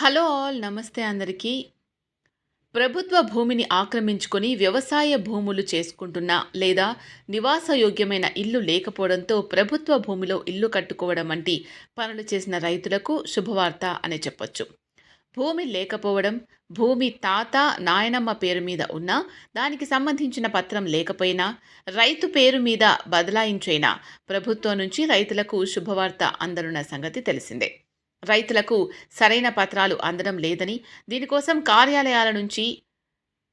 Hello all నమస్తే అందరికీ. ప్రభుత్వ భూమిని ఆక్రమించుకొని వ్యవసాయ భూములు చేసుకుంటున్న లేదా నివాసయోగ్యమైన ఇల్లు లేకపోవడంతో ప్రభుత్వ భూమిలో ఇల్లు కట్టుకోవడం వంటి పనులు చేసిన రైతులకు శుభవార్త అనే చెప్పొచ్చు. భూమి లేకపోవడం భూమి తాత నాయనమ్మ పేరు మీద ఉన్నా దానికి సంబంధించిన పత్రం లేకపోయినా రైతు పేరు మీద బదలాయించైనా ప్రభుత్వం నుంచి రైతులకు శుభవార్త అందనున్న సంగతి తెలిసిందే. రైతులకు సరైన పత్రాలు అందడం లేదని దీనికోసం కార్యాలయాల నుంచి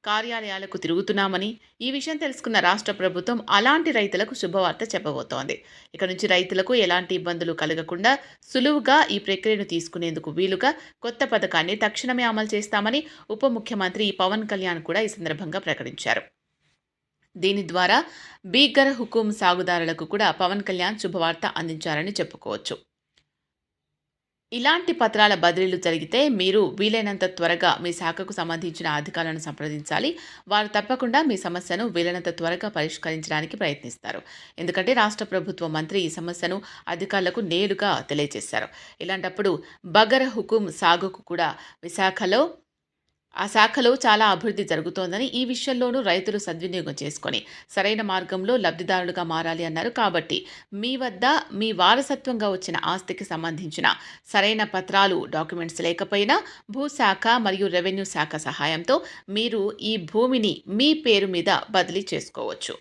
కార్యాలయాలకు తిరుగుతున్నామని ఈ విషయం తెలుసుకున్న రాష్ట్ర ప్రభుత్వం అలాంటి రైతులకు శుభవార్త చెప్పబోతోంది. ఇక నుంచి రైతులకు ఎలాంటి ఇబ్బందులు కలగకుండా సులువుగా ఈ ప్రక్రియను తీసుకునేందుకు వీలుగా కొత్త పథకాన్ని తక్షణమే అమలు చేస్తామని ఉప ముఖ్యమంత్రి పవన్ కళ్యాణ్ కూడా ఈ సందర్భంగా ప్రకటించారు. దీని ద్వారా బీగర్ హుకుం సాగుదారులకు కూడా పవన్ కళ్యాణ్ శుభవార్త అందించారని చెప్పుకోవచ్చు. ఇలాంటి పత్రాల బదిలీలు జరిగితే మీరు వీలైనంత త్వరగా మీ శాఖకు సంబంధించిన అధికారులను సంప్రదించాలి. వారు తప్పకుండా మీ సమస్యను వీలైనంత త్వరగా పరిష్కరించడానికి ప్రయత్నిస్తారు. ఎందుకంటే రాష్ట్ర ప్రభుత్వ మంత్రి ఈ సమస్యను అధికారులకు నేరుగా తెలియజేశారు. ఇలాంటప్పుడు బగర్ హుకుం సాగుకు కూడా విశాఖలో ఆ శాఖలో చాలా అభివృద్ధి జరుగుతోందని ఈ విషయంలోనూ రైతులు సద్వినియోగం చేసుకొని సరైన మార్గంలో లబ్ధిదారులుగా మారాలి అన్నారు. కాబట్టి మీ వద్ద మీ వారసత్వంగా వచ్చిన ఆస్తికి సంబంధించిన సరైన పత్రాలు డాక్యుమెంట్స్ లేకపోయినా భూశాఖ మరియు రెవెన్యూ శాఖ సహాయంతో మీరు ఈ భూమిని మీ పేరు మీద బదిలీ చేసుకోవచ్చు.